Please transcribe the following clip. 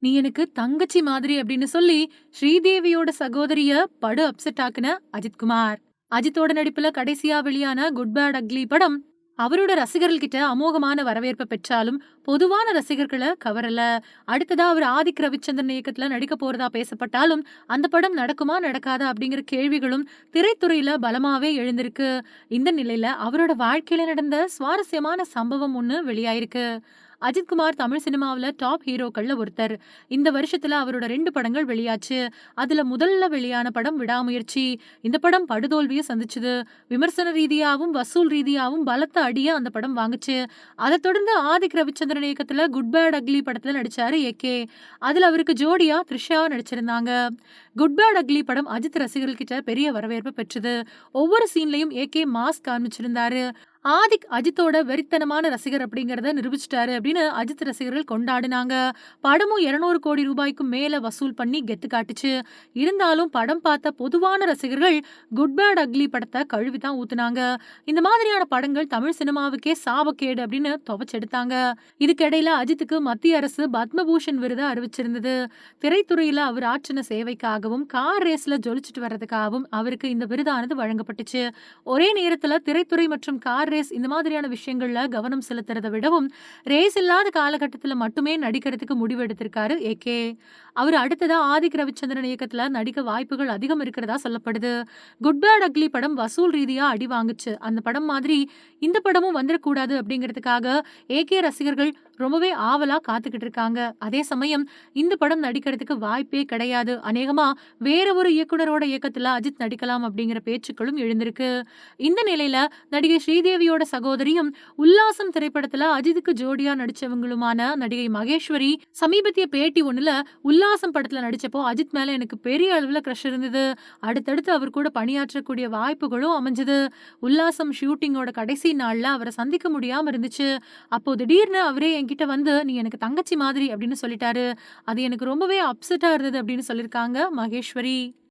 நீ எனக்கு தங்கச்சி மாதிரி அப்படின்னு சொல்லி ஸ்ரீதேவியோட சகோதரிய படு அப்செட் ஆக்குன அஜித்குமார். அஜித்தோட நடிப்புல கடைசியா வெளியான குட் பேட் அக்லி படம் அவரோட ரசிகர்கள் கிட்ட அமோகமான வரவேற்பை பெற்றாலும் பொதுவான ரசிகர்களை கவரல. அடுத்ததா அவர் ஆதிக் ரவிச்சந்திரன் இயக்கத்துல நடிக்க போறதா பேசப்பட்டாலும் அந்த படம் நடக்குமா நடக்காதா அப்படிங்கிற கேள்விகளும் திரைத்துறையில பலமாவே எழுந்திருக்கு. இந்த நிலையில அவரோட வாழ்க்கையில நடந்த சுவாரஸ்யமான சம்பவம் ஒண்ணு வெளியாயிருக்கு. அஜித்குமார் தமிழ் சினிமாவில் டாப் ஹீரோக்கள்ல ஒருத்தர். இந்த வருஷத்துல அவரோட ரெண்டு படங்கள் வெளியாச்சு. அதுல முதல்ல வெளியான படம் விடாமுயற்சி. இந்த படம் படுதோல்வியை சந்திச்சுது. விமர்சன ரீதியாவும் வசூல் ரீதியாவும் பலத்த அடியை அந்த படம் வாங்குச்சு. அதை தொடர்ந்து ஆதிக் ரவிச்சந்திரன் இயக்கத்துல குட் பேட் அக்லி படத்துல நடிச்சாரு ஏகே அதில் அவருக்கு ஜோடியா த்ரிஷா நடிச்சிருந்தாங்க. குட் பேட் அக்லி படம் அஜித் ரசிகர்கள் கிட்ட பெரிய வரவேற்பு பெற்றது. ஒவ்வொரு சீன்லயும் ஏகே மாஸ்க் காமிச்சிருந்தாரு. ஆதிக் அஜித்தோட வெறித்தனமான ரசிகர் அப்படிங்கிறத நிரூபிச்சிட்டாரு அப்படின்னு அஜித் ரசிகர்கள் கொண்டாடினாங்க. படமும் இருநூறு கோடி ரூபாய்க்கும் மேல வசூல் பண்ணி கெத்து காட்டுச்சு. இருந்தாலும் படம் பார்த்த பொதுவான ரசிகர்கள் குட் பேட் அக்லி படத்தை கழுவி தான் ஊத்துனாங்க. இந்த மாதிரியான படங்கள் தமிழ் சினிமாவுக்கே சாபக்கேடு அப்படின்னு துவச்செடுத்தாங்க. இதுக்கிடையில அஜித்துக்கு மத்திய அரசு பத்மபூஷன் விருதை அறிவிச்சிருந்தது. திரைத்துறையில அவர் ஆற்றின சேவைக்காகவும் கார் ரேஸ்ல ஜொலிச்சிட்டு வர்றதுக்காகவும் அவருக்கு இந்த விருதானது வழங்கப்பட்டுச்சு. ஒரே நேரத்துல திரைத்துறை மற்றும் கார் ரேஸ் இந்த மாதிரியான விஷயங்களில் கவனம் செலுத்துறதை விடவும் ரேஸ் இல்லாத காலகட்டத்தில் மட்டுமே நடிக்கிறதுக்கு முடிவு எடுத்திருக்காரு ஏகே அவர் அடுத்ததா ஆதிக் ரவிச்சந்திரன் இயக்கத்தில் நடிக்க வாய்ப்புகள் அதிகம் இருக்கிறதா சொல்லப்படுது. குட் பேட் அக்லி படம் வசூல் ரீதியா அடி வாங்குச்சு. அந்த படம் மாதிரி இந்த படமும் வந்துடக்கூடாது அப்படிங்கிறதுக்காக ஏகே ரசிகர்கள் ரொம்பவே ஆவலா காத்துக்கிட்டு இருக்காங்க. அதே சமயம் இந்த படம் நடிக்கிறதுக்கு வாய்ப்பே கிடையாது. அநேகமா வேற ஒரு இயக்குனரோட இயக்கத்துல அஜித் நடிக்கலாம் அப்படிங்கிற பேச்சுக்களும் எழுந்திருக்கு. இந்த நிலையில நடிகை ஸ்ரீதேவியோட சகோதரியும் உல்லாசம் திரைப்படத்துல அஜித்துக்கு ஜோடியா நடிச்சவங்களுமான நடிகை மகேஸ்வரி சமீபத்திய பேட்டி ஒண்ணுல உல்லாசம் படத்துல நடிச்சப்போ அஜித் மேல எனக்கு பெரிய அளவுல க்ரஷ் இருந்தது. அடுத்தடுத்து அவர் கூட பணியாற்றக்கூடிய வாய்ப்புகளும் அமைஞ்சது. உல்லாசம் ஷூட்டிங்கோட கடைசி நாள்ல அவரை சந்திக்க முடியாம இருந்துச்சு. அப்போ திடீர்னு அவரே என்கிட்ட வந்து நீ எனக்கு தங்கச்சி மாதிரி அப்படின்னு சொல்லிட்டாரு. அது எனக்கு ரொம்பவே அப்செட்டாக இருந்தது அப்படின்னு சொல்லியிருக்காங்க மகேஸ்வரி.